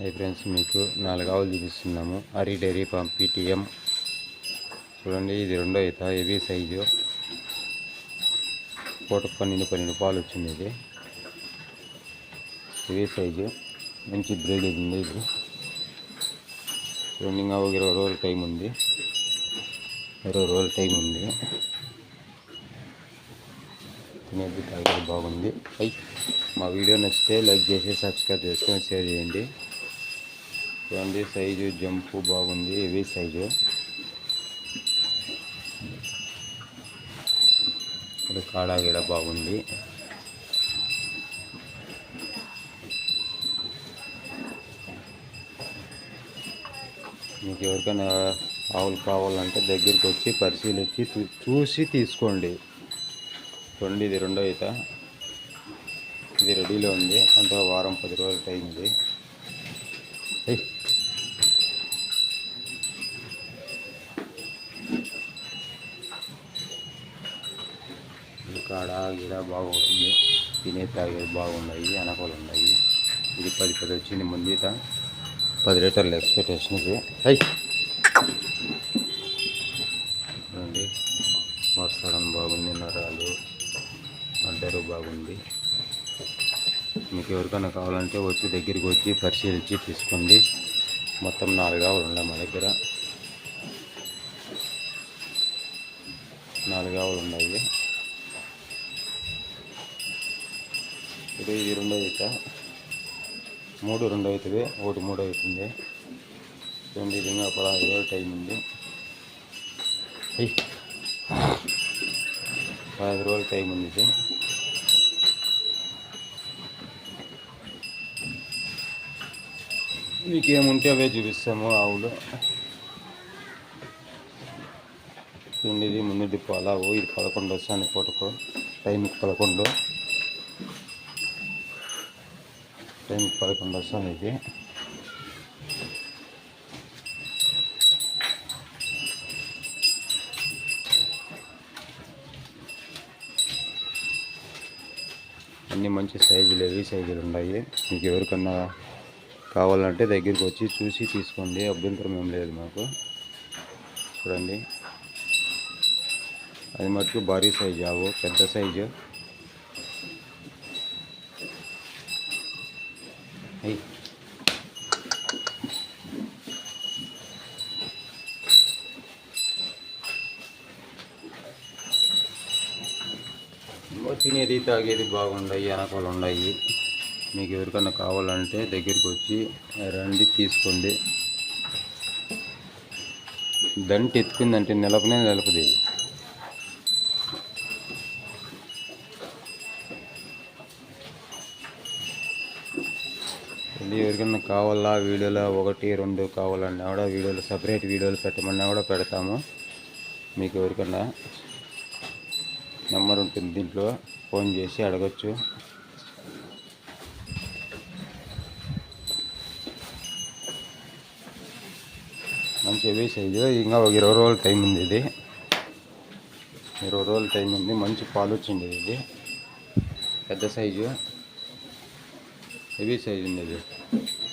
Hi friends మీకు నాలుగు ఆవులు చూపిస్తున్నాము. హరి డైరీ ఫామ్ పీటీఎం చూడండి ఇది రెండో ఈత హెవీ సైజు పూటకు పన్నెండు పన్నెండు పాలు వచ్చింది ఇది. హెవీ సైజు మంచి బ్రీడ్ ఉంది ఇది. చూడండి ఇంకా ఒక ఇరవై రోజుల టైం ఉంది. ఇరవై రోజుల టైం ఉంది. తినేది తాగేది బాగుంది. అయ్యి మా వీడియో నచ్చితే లైక్ చేసి సబ్స్క్రైబ్ చేసుకొని షేర్ చేయండి. చూడండి సైజు జంపు బాగుంది ఇవి సైజు. ఇక్కడ కాడ గీడ బాగుంది. మీకు ఎవరికైనా ఆవులు కావాలంటే దగ్గరికి వచ్చి పరిశీలించి చూ- చూసి తీసుకోండి. చూడండి ఇది రెండో ఈత. ఇది రెడీలో ఉంది. అంత వారం పది రోజుల టైం ఉంది ఇది కాడ గిడ బాగుంది. తినే తాగేది బాగున్నాయి అనకలు ఉన్నాయి ఇది పది పది వచ్చింది ముందీత పది లీటర్లు ఎక్స్పెక్టేషన్ ఇది. అయ్యి చూడండి బాగుంది నరాలు. అడ్డరు బాగుంది. మీకు ఎవరికైనా కావాలంటే వచ్చి దగ్గరికి వచ్చి పరిశీలించి తీసుకోండి. మొత్తం నాలుగు ఆవులు ఉన్నాయి మా దగ్గర. నాలుగు ఆవులు ఉన్నాయి. ఇది ఇది రెండో ఈత. మూడు రెండో అవుతుంది ఒకటి మూడో అవుతుంది రెండు విధంగా పదహారు వేలు టైం ఉంది. పదహారు పదహైదు టైం ఉంది ఇది. మీకు ఏముంటే అవే చూపిస్తాము ఆవులు. రెండు ఇది ముందు పలావు ఇది పదకొండు వస్తాను పూటకు టైంకి పదకొండు. టైం పదకొండు వస్తాం ఇది. అన్ని మంచి సైజులు హెవీ సైజులు ఉన్నాయి. మీకు ఎవరికన్నా కావాలంటే దగ్గరికి వచ్చి చూసి తీసుకోండి. అభ్యంతరం ఏం లేదు మాకు. చూడండి. అది మటుకు భారీ సైజు ఆవు పెద్ద సైజు అయ్. ఇంకో తినేది తాగేది బాగుండయి అనకాలు ఉన్నాయి మీకు ఎవరికన్నా కావాలంటే దగ్గరికి వచ్చి రండి తీసుకోండి. దంట ఎత్తుకుందంటే నిలపనే నిలపది ఇది. ఎవరికైనా కావాలా వీడియోలో ఒకటి రెండు కావాలన్నా కూడా వీడియోలు సపరేట్ వీడియోలు పెట్టమన్నా కూడా పెడతాము. మీకు ఎవరికన్నా నెంబర్ ఉంటుంది దీంట్లో ఫోన్ చేసి అడగచ్చు. మంచి హెవీ సైజు ఇంకా ఒక ఇరవై రోజుల టైం ఉంది ఇది. ఇరవై రోజులు టైం ఉంది మంచి పాలు వచ్చింది ఇది. పెద్ద సైజు హెవీ సైజు ఉంది ఇది. Thank you.